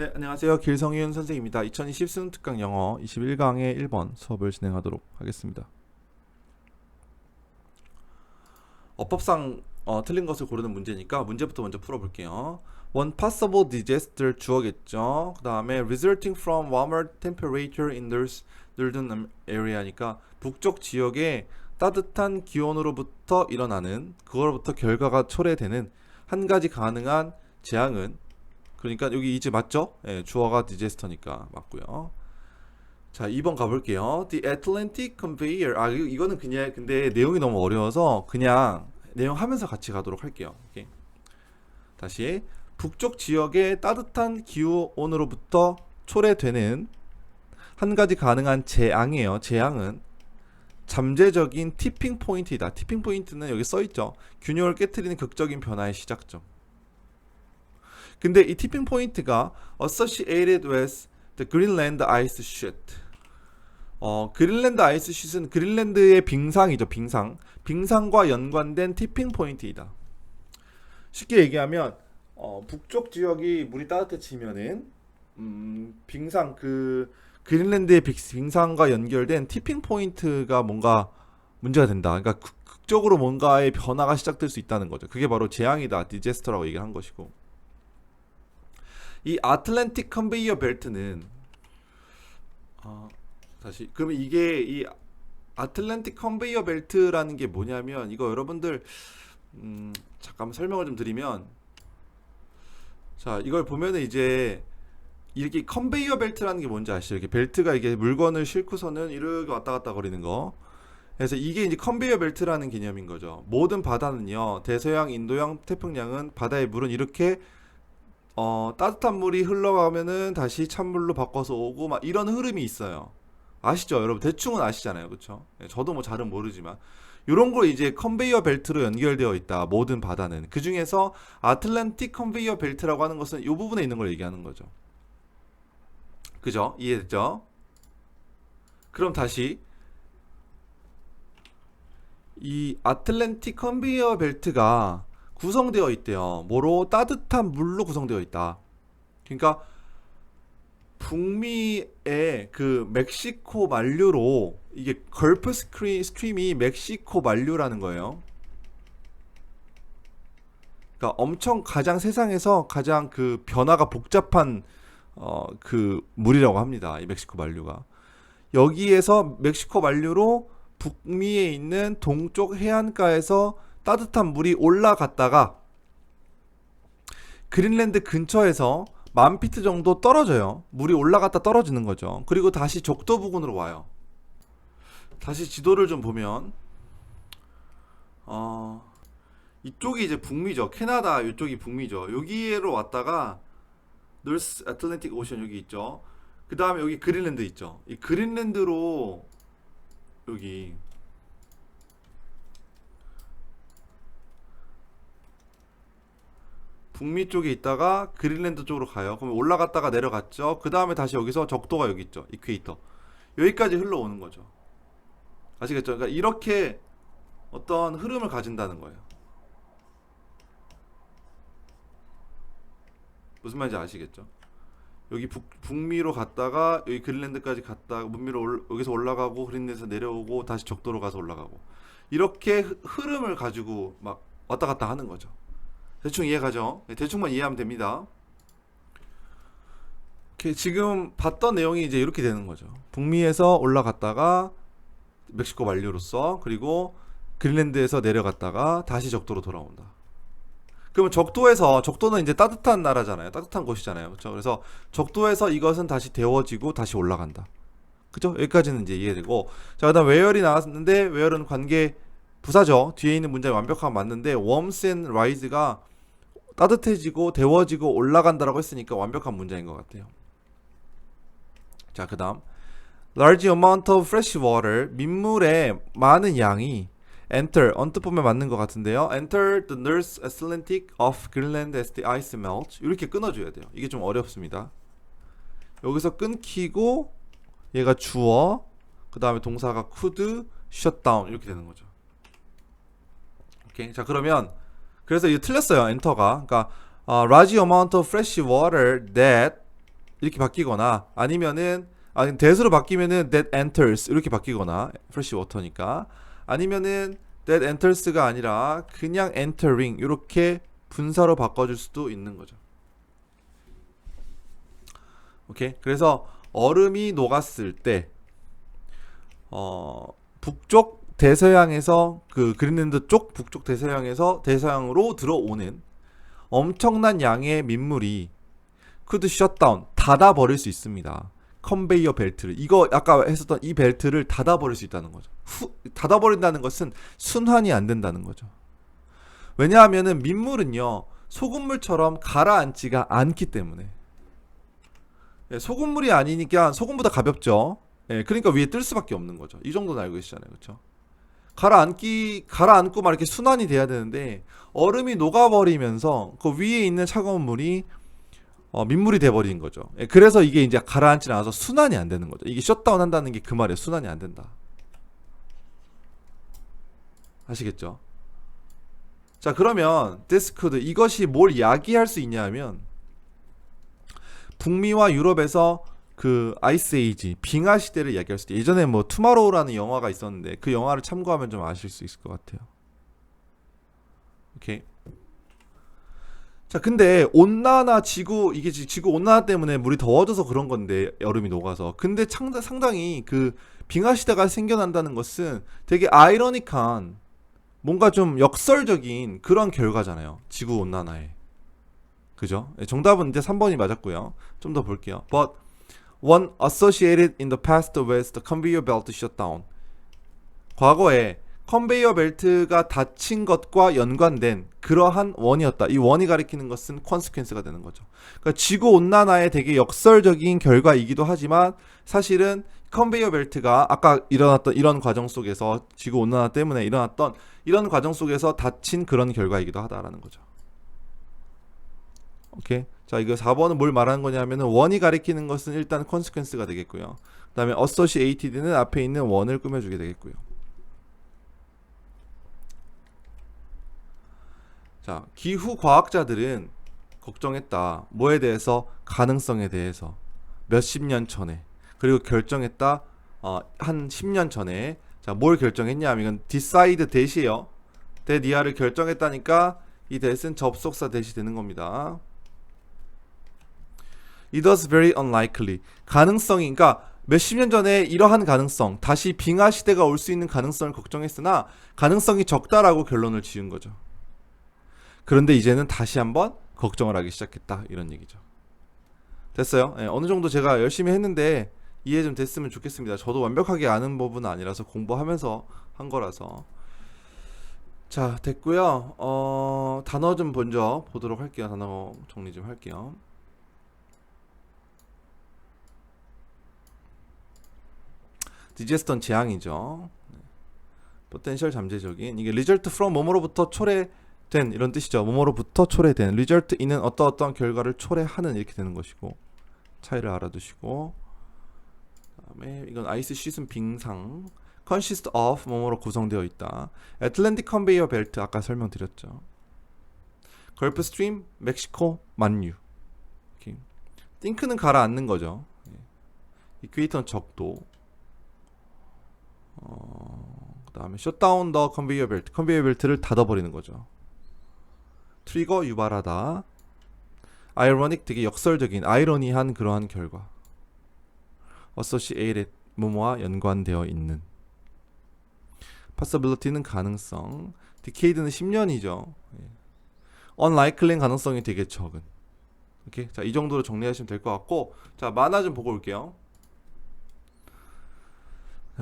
네, 안녕하세요. 길성윤 선생입니다. 2020 수능 특강 영어 21강의 1번 수업을 진행하도록 하겠습니다. 어법상 어, 틀린 것을 고르는 문제니까 문제부터 먼저 풀어볼게요. One possible disaster 주어겠죠. 그 다음에 resulting from warmer temperature in northern area니까 북쪽 지역의 따뜻한 기온으로부터 일어나는 그거로부터 결과가 초래되는 한 가지 가능한 재앙은 그러니까 여기 이제 맞죠? 예, 주어가 디제스터니까 맞고요. 자, 2번 가볼게요. The Atlantic Conveyor. 아, 이거- 이거는 그냥 근데 내용이 너무 어려워서 그냥 내용 하면서 같이 가도록 할게요. 오케이. 다시 북쪽 지역의 따뜻한 기온으로부터 초래되는 한 가지 가능한 재앙이에요. 재앙은 잠재적인 티핑 포인트이다. 티핑 포인트는 여기 써 있죠. 균형을 깨뜨리는 극적인 변화의 시작점. 근데 이 티핑 포인트가 associated with the Greenland ice sheet. 어, 그린랜드 아이스 쉿은 그린랜드의 빙상이죠, 빙상. 빙상과 연관된 티핑 포인트이다. 쉽게 얘기하면 어, 북쪽 지역이 물이 따뜻해지면은 음, 빙상 그 그린랜드의 빙- 빙상과 연결된 티핑 포인트가 뭔가 문제가 된다. 그러니까 극- 극적으로 뭔가의 변화가 시작될 수 있다는 거죠. 그게 바로 재앙이다, 디제스터라고 얘기를 한 것이고. 이 아틀란틱 컨베이어 벨트는 어, 다시 그러면 이게 이 아틀란틱 컨베이어 벨트라는 게 뭐냐면 이거 여러분들 음, 잠깐 설명을 좀 드리면 자 이걸 보면은 이제 이렇게 컨베이어 벨트라는 게 뭔지 아시죠? 이렇게 벨트가 이게 물건을 싣고서는 이렇게 왔다 갔다 거리는 거. 그래서 이게 이제 컨베이어 벨트라는 개념인 거죠. 모든 바다는요, 대서양, 인도양, 태평양은 바다의 물은 이렇게 어, 따뜻한 물이 흘러가면은 다시 찬물로 바꿔서 오고 막 이런 흐름이 있어요. 아시죠? 여러분 대충은 아시잖아요. 그렇죠? 저도 뭐 잘은 모르지만 이런 걸 이제 컨베이어 벨트로 연결되어 있다. 모든 바다는. 그 중에서 아틀란틱 컨베이어 벨트라고 하는 것은 이 부분에 있는 걸 얘기하는 거죠. 그죠? 이해됐죠? 그럼 다시 이 아틀란틱 컨베이어 벨트가 구성되어 있대요. 뭐로 따뜻한 물로 구성되어 있다. 그러니까 북미의 그 멕시코 만류로 이게 걸프 스크리, 스트림이 멕시코 만류라는 거예요. 그러니까 엄청 가장 세상에서 가장 그 변화가 복잡한 어 그 물이라고 합니다. 이 멕시코 만류가. 여기에서 멕시코 만류로 북미에 있는 동쪽 해안가에서 따뜻한 물이 올라갔다가 그린랜드 근처에서 만 피트 정도 떨어져요. 물이 올라갔다 떨어지는 거죠. 그리고 다시 적도 부근으로 와요. 다시 지도를 좀 보면 어 이쪽이 이제 북미죠. 캐나다 이쪽이 북미죠. 여기로 왔다가 노스 애틀랜틱 오션 여기 있죠. 그 다음에 여기 그린랜드 있죠. 이 그린랜드로 여기 북미 쪽에 있다가 그린랜드 쪽으로 가요. 그럼 올라갔다가 내려갔죠. 그 다음에 다시 여기서 적도가 여기 있죠. 이퀘이터. 여기까지 흘러오는 거죠. 아시겠죠? 그러니까 이렇게 어떤 흐름을 가진다는 거예요. 무슨 말인지 아시겠죠? 여기 북, 북미로 갔다가 여기 그린랜드까지 갔다가 북미로 올, 여기서 올라가고 그린랜드에서 내려오고 다시 적도로 가서 올라가고 이렇게 흐- 흐름을 가지고 막 왔다 갔다 하는 거죠. 대충 이해가죠? 네, 대충만 이해하면 됩니다. 지금 봤던 내용이 이제 이렇게 되는 거죠. 북미에서 올라갔다가 멕시코 만류로서 그리고 그린랜드에서 내려갔다가 다시 적도로 돌아온다. 그러면 적도에서 적도는 이제 따뜻한 나라잖아요. 따뜻한 곳이잖아요. 그렇죠? 그래서 적도에서 이것은 다시 데워지고 다시 올라간다. 그죠? 여기까지는 이제 이해되고 자 그다음 웨얼이 나왔는데 웨얼은 관계 부사죠. 뒤에 있는 문장이 완벽하게 맞는데 and rise가 따뜻해지고 데워지고 올라간다라고 했으니까 완벽한 문장인 것 같아요. 자 그다음 large amount of fresh water 민물의 많은 양이 enter 언뜻 보면 맞는 것 같은데요. enter the North Atlantic of Greenland as the ice melts 이렇게 끊어줘야 돼요. 이게 좀 어렵습니다. 여기서 끊기고 얘가 주어 그 다음에 동사가 could shut down 이렇게 되는 거죠. 오케이 자 그러면 그래서 이거 틀렸어요 엔터가 그러니까 어, large amount of fresh water that 이렇게 바뀌거나 아니면은 아니 that으로 바뀌면은 that enters 이렇게 바뀌거나 fresh water니까 아니면은 that enters가 아니라 그냥 entering 이렇게 분사로 바꿔줄 수도 있는 거죠. 오케이. 그래서 얼음이 녹았을 때 어, 북쪽 대서양에서 그 그린랜드 쪽 북쪽 대서양에서 대서양으로 들어오는 엄청난 양의 민물이 shut down 닫아 버릴 수 있습니다. 컨베이어 벨트를 이거 아까 했었던 이 벨트를 닫아 버릴 수 있다는 거죠. 후, 닫아 버린다는 것은 순환이 안 된다는 거죠. 왜냐하면은 민물은요 소금물처럼 가라앉지가 않기 때문에 예, 소금물이 아니니까 소금보다 가볍죠. 예, 그러니까 위에 뜰 수밖에 없는 거죠. 이 정도는 알고 계시잖아요, 그렇죠? 가라앉기 가라앉고 막 이렇게 순환이 돼야 되는데 얼음이 녹아버리면서 그 위에 있는 차가운 물이 어, 민물이 돼버린 거죠. 예, 그래서 이게 이제 가라앉지 않아서 순환이 안 되는 거죠. 이게 셧다운 한다는 게 그 말이에요. 순환이 안 된다. 아시겠죠? 자 그러면 디스코드 이것이 뭘 야기할 수 있냐면 북미와 유럽에서 그 아이스 에이지 빙하 시대를 이야기할 수 있대. 예전에 뭐 투마로우라는 영화가 있었는데 그 영화를 참고하면 좀 아실 수 있을 것 같아요. 오케이. 자, 근데 온난화 지구 이게 지- 지구 온난화 때문에 물이 더워져서 그런 건데 여름이 녹아서. 근데 창- 상당히 그 빙하 시대가 생겨난다는 것은 되게 아이러니한 뭔가 좀 역설적인 그런 결과잖아요. 지구 온난화에. 그죠? 예, 정답은 이제 3번이 맞았고요. 좀 더 볼게요. But one associated in the past with the conveyor belt shutdown. 과거에 컨베이어 벨트가 닫힌 것과 연관된 그러한 원이었다. 이 원이 가리키는 것은 컨스퀀스가 되는 거죠. 그러니까 지구 온난화의 되게 역설적인 결과이기도 하지만 사실은 컨베이어 벨트가 아까 일어났던 이런 과정 속에서 지구 온난화 때문에 일어났던 이런 과정 속에서 닫힌 그런 결과이기도 하다라는 거죠. 오케이. 자, 이거 4번은 뭘 말하는 거냐면은 원이 가리키는 것은 일단 컨스퀀스가 되겠고요. 그다음에 associated는 앞에 있는 원을 꾸며 주게 되겠고요. 자, 기후 과학자들은 걱정했다. 뭐에 대해서? 가능성에 대해서. 몇십 년 전에. 그리고 결정했다. 어, 한 10년 전에. 자, 뭘 결정했냐 하면 이건 decide 대시예요. 대니아를 결정했다니까 이 대신 접속사 대시 되는 겁니다. It was very unlikely. 가능성이 그러니까 몇십 년 전에 이러한 가능성, 다시 빙하 시대가 올 수 있는 가능성을 걱정했으나 가능성이 적다라고 결론을 지은 거죠. 그런데 이제는 다시 한번 걱정을 하기 시작했다 이런 얘기죠. 됐어요. 예, 어느 정도 제가 열심히 했는데 이해 좀 됐으면 좋겠습니다. 저도 완벽하게 아는 법은 아니라서 공부하면서 한 거라서. 자 됐고요. 어, 단어 좀 먼저 보도록 할게요. 단어 정리 좀 할게요. 디제스턴 재앙이죠. 포텐셜 잠재적인 이게 result from 뭐뭐로부터 초래된 이런 뜻이죠. 뭐뭐로부터 초래된 result 이는 어떠 어떠한 결과를 초래하는 이렇게 되는 것이고 차이를 알아두시고 그다음에 이건 아이스 씻은 빙상 consist of 뭐뭐로 구성되어 있다. Atlantic Conveyor Belt 아까 설명드렸죠. 걸프 스트림 멕시코 만유. 띵크는 가라앉는 거죠. 이퀘이터는 적도. 어, 그 다음에 셧다운 더 컨베이어 벨트. 컨베이어 벨트를 닫아버리는 거죠. 트리거 유발하다. 아이러닉 되게 역설적인 아이러니한 그러한 결과. associated 뭐뭐와 연관되어 있는. possibility는 가능성. decade는 10년이죠. unlikely는 가능성이 되게 적은. 오케이. 자, 이 정도로 정리하시면 될 것 같고 자, 만화 좀 보고 올게요.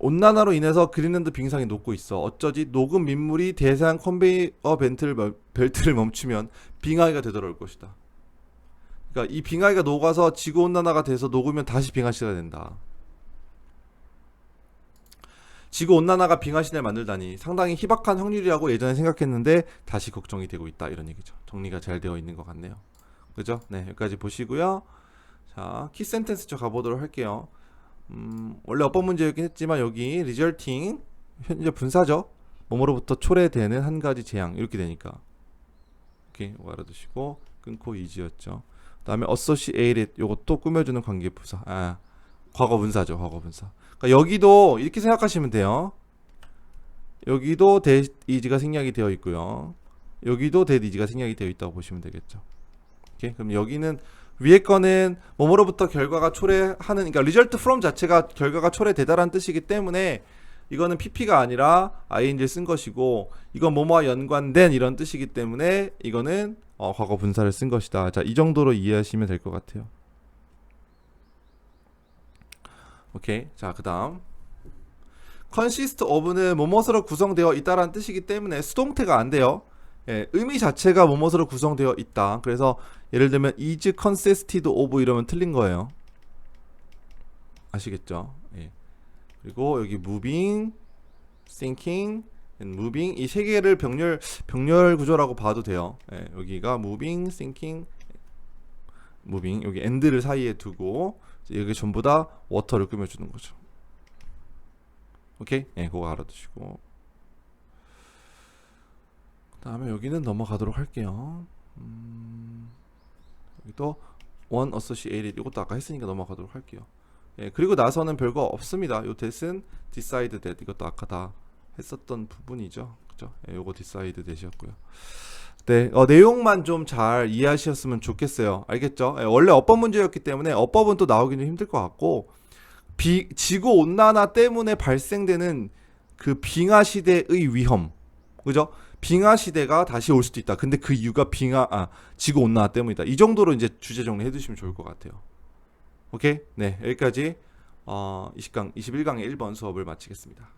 온난화로 인해서 그린랜드 빙상이 녹고 있어. 어쩌지? 녹은 민물이 대서양 컨베이어 벨트를, 멈- 벨트를 멈추면 빙하기가 되돌아올 것이다. 그러니까 이 빙하기가 녹아서 지구 온난화가 돼서 녹으면 다시 빙하 시대가 된다. 지구 온난화가 빙하 시대를 만들다니 상당히 희박한 확률이라고 예전에 생각했는데 다시 걱정이 되고 있다 이런 얘기죠. 정리가 잘 되어 있는 것 같네요. 그죠? 네 여기까지 보시고요. 자 키 센텐스 쪽 가보도록 할게요. 음, 원래 어법 문제였긴 했지만 여기 resulting 현재 분사죠. 뭐뭐로부터 초래되는 한 가지 재앙 이렇게 되니까 이렇게 알아두시고 끊고 이지였죠. 그다음에 associated 요것도 꾸며주는 관계 부사. 아, 과거 분사죠. 과거 분사. 그러니까 여기도 이렇게 생각하시면 돼요. 여기도 is가 생략이 되어 있고요. 여기도 is가 생략이 되어 있다고 보시면 되겠죠. 오케이. 그럼 여기는 위에 거는 뭐뭐로부터 결과가 초래하는 그러니까 result 자체가 결과가 초래되다라는 뜻이기 때문에 이거는 pp가 아니라 ing를 쓴 것이고 이건 뭐뭐와 연관된 이런 뜻이기 때문에 이거는 어, 과거 분사를 쓴 것이다. 자, 이 정도로 이해하시면 될 것 같아요. 오케이. 자, 그다음 consist of는 뭐뭐로 구성되어 있다라는 뜻이기 때문에 수동태가 안 돼요. 예, 의미 자체가 뭐뭐로 구성되어 있다. 그래서 예를 들면 is consisted of 이러면 틀린 거예요. 아시겠죠? 예. 그리고 여기 moving, thinking, moving 이 세 개를 병렬 병렬 구조라고 봐도 돼요. 예, 여기가 moving, thinking, moving 여기 and를 사이에 두고 여기 전부 다 water를 꾸며주는 거죠. 오케이? 예, 그거 알아두시고 그 다음에 여기는 넘어가도록 할게요. 음, 여기도 one associated 이것도 아까 했으니까 넘어가도록 할게요. 예, 그리고 나서는 별거 없습니다. 요 that은 decide that 이것도 아까 다 했었던 부분이죠. 그죠? 예, 요거 decide that이었고요. 네, 어, 내용만 좀 잘 이해하셨으면 좋겠어요. 알겠죠? 예, 원래 어법 문제였기 때문에 어법은 또 나오기는 힘들 것 같고 비, 지구 온난화 때문에 발생되는 그 빙하 시대의 위험, 그죠? 빙하 시대가 다시 올 수도 있다. 근데 그 이유가 빙하, 아, 지구 온난화 때문이다. 이 정도로 이제 주제 정리해 두시면 좋을 것 같아요. 오케이? 네, 여기까지 어, 20강, 21강의 1번 수업을 마치겠습니다.